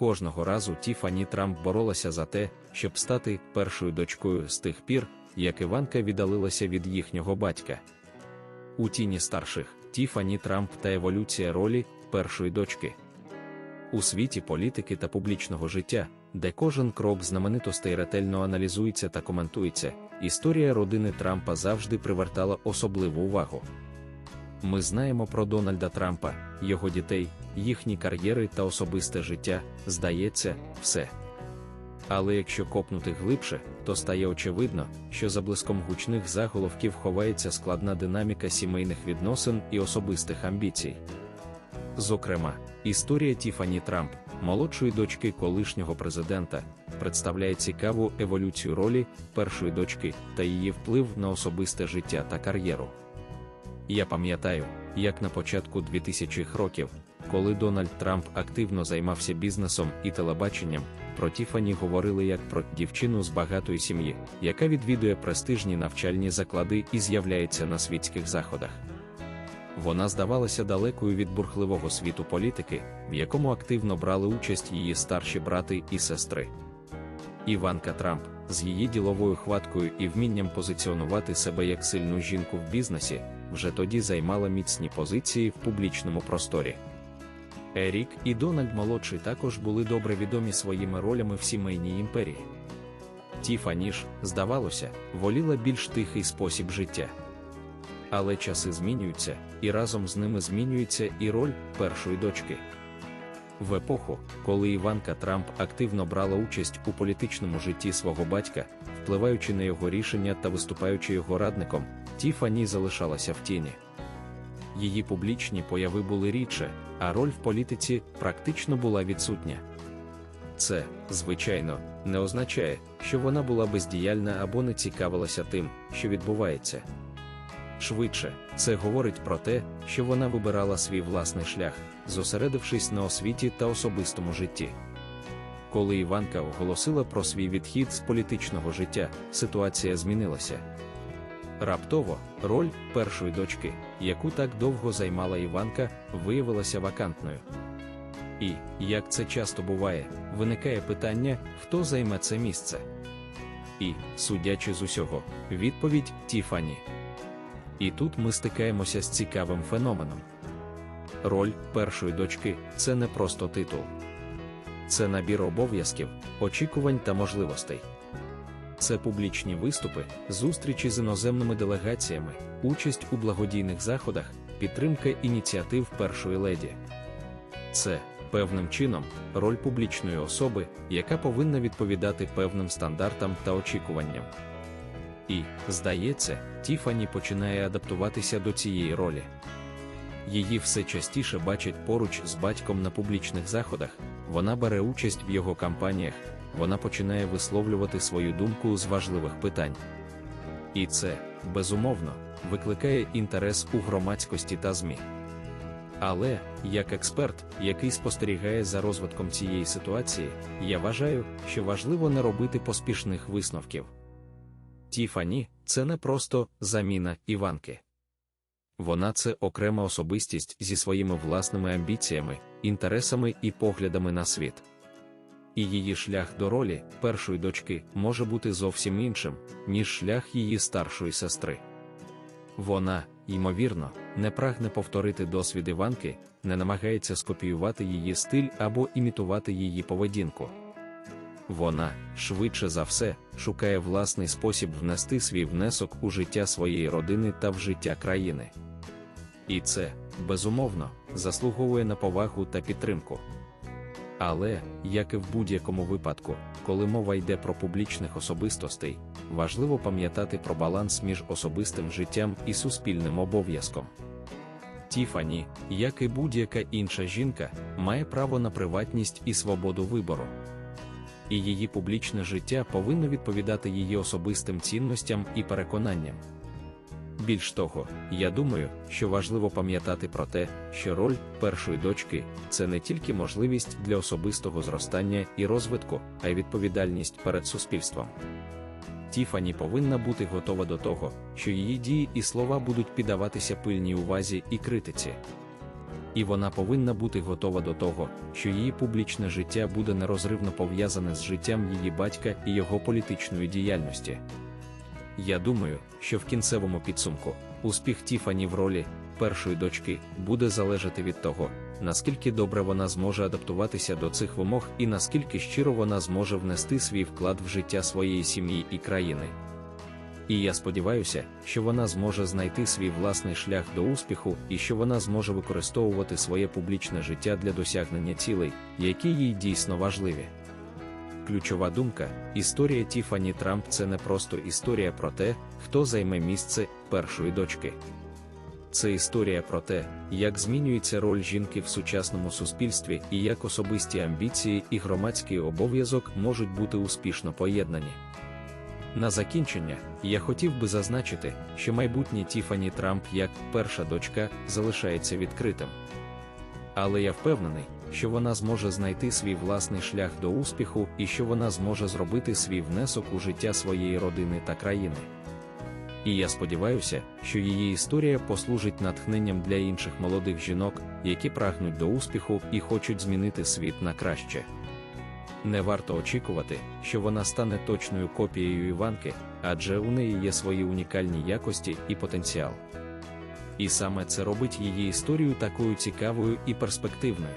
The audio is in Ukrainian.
Кожного разу Тіфані Трамп боролася за те, щоб стати першою дочкою з тих пір, як Іванка віддалилася від їхнього батька. У тіні старших Тіфані Трамп та еволюція ролі першої дочки. У світі політики та публічного життя, де кожен крок знаменитостей ретельно аналізується та коментується, історія родини Трампа завжди привертала особливу увагу. Ми знаємо про Дональда Трампа, його дітей, їхні кар'єри та особисте життя, здається, все. Але якщо копнути глибше, то стає очевидно, що за блиском гучних заголовків ховається складна динаміка сімейних відносин і особистих амбіцій. Зокрема, історія Тіфані Трамп, молодшої дочки колишнього президента, представляє цікаву еволюцію ролі першої дочки та її вплив на особисте життя та кар'єру. Я пам'ятаю, як на початку 2000-х років, коли Дональд Трамп активно займався бізнесом і телебаченням, про Тіфані говорили як про дівчину з багатої сім'ї, яка відвідує престижні навчальні заклади і з'являється на світських заходах. Вона здавалася далекою від бурхливого світу політики, в якому активно брали участь її старші брати і сестри. Іванка Трамп з її діловою хваткою і вмінням позиціонувати себе як сильну жінку в бізнесі, вже тоді займала міцні позиції в публічному просторі. Ерік і Дональд молодший також були добре відомі своїми ролями в сімейній імперії. Тіфані ж, здавалося, воліла більш тихий спосіб життя. Але часи змінюються, і разом з ними змінюється і роль першої дочки. В епоху, коли Іванка Трамп активно брала участь у політичному житті свого батька, впливаючи на його рішення та виступаючи його радником, Тіфані залишалася в тіні. Її публічні появи були рідше, а роль в політиці практично була відсутня. Це, звичайно, не означає, що вона була бездіяльна або не цікавилася тим, що відбувається. Швидше, це говорить про те, що вона вибирала свій власний шлях, зосередившись на освіті та особистому житті. Коли Іванка оголосила про свій відхід з політичного життя, ситуація змінилася. Раптово роль першої дочки, яку так довго займала Іванка, виявилася вакантною. І, як це часто буває, виникає питання, хто займе це місце. І, судячи з усього, відповідь Тіфані. І тут ми стикаємося з цікавим феноменом. Роль першої дочки це не просто титул, це набір обов'язків, очікувань та можливостей. Це публічні виступи, зустрічі з іноземними делегаціями, участь у благодійних заходах, підтримка ініціатив першої леді. Це, певним чином, роль публічної особи, яка повинна відповідати певним стандартам та очікуванням. І, здається, Тіфані починає адаптуватися до цієї ролі. Її все частіше бачать поруч з батьком на публічних заходах, вона бере участь в його кампаніях, вона починає висловлювати свою думку з важливих питань. І це, безумовно, викликає інтерес у громадськості та ЗМІ. Але, як експерт, який спостерігає за розвитком цієї ситуації, я вважаю, що важливо не робити поспішних висновків. Тіфані це не просто заміна Іванки. Вона це окрема особистість зі своїми власними амбіціями, інтересами і поглядами на світ. І її шлях до ролі першої дочки може бути зовсім іншим, ніж шлях її старшої сестри. Вона, ймовірно, не прагне повторити досвід Іванки, не намагається скопіювати її стиль або імітувати її поведінку. Вона, швидше за все, шукає власний спосіб внести свій внесок у життя своєї родини та в життя країни. І це, безумовно, заслуговує на повагу та підтримку. Але, як і в будь-якому випадку, коли мова йде про публічних особистостей, важливо пам'ятати про баланс між особистим життям і суспільним обов'язком. Тіфані, як і будь-яка інша жінка, має право на приватність і свободу вибору. І її публічне життя повинно відповідати її особистим цінностям і переконанням. Більш того, я думаю, що важливо пам'ятати про те, що роль першої дочки це не тільки можливість для особистого зростання і розвитку, а й відповідальність перед суспільством. Тіфані повинна бути готова до того, що її дії і слова будуть піддаватися пильній увазі і критиці. і вона повинна бути готова до того, що її публічне життя буде нерозривно пов'язане з життям її батька і його політичної діяльності. Я думаю, що в кінцевому підсумку успіх Тіфані в ролі першої дочки буде залежати від того, наскільки добре вона зможе адаптуватися до цих вимог і наскільки щиро вона зможе внести свій вклад в життя своєї сім'ї і країни. І я сподіваюся, що вона зможе знайти свій власний шлях до успіху і що вона зможе використовувати своє публічне життя для досягнення цілей, які їй дійсно важливі. Ключова думка: історія Тіфані Трамп це не просто історія про те, хто займе місце першої дочки. Це історія про те, як змінюється роль жінки в сучасному суспільстві і як особисті амбіції і громадський обов'язок можуть бути успішно поєднані. На закінчення, я хотів би зазначити, що майбутнє Тіфані Трамп як перша дочка залишається відкритим. Але я впевнений, що вона зможе знайти свій власний шлях до успіху і що вона зможе зробити свій внесок у життя своєї родини та країни. І я сподіваюся, що її історія послужить натхненням для інших молодих жінок, які прагнуть до успіху і хочуть змінити світ на краще. Не варто очікувати, що вона стане точною копією Іванки, адже у неї є свої унікальні якості і потенціал. І саме це робить її історію такою цікавою і перспективною.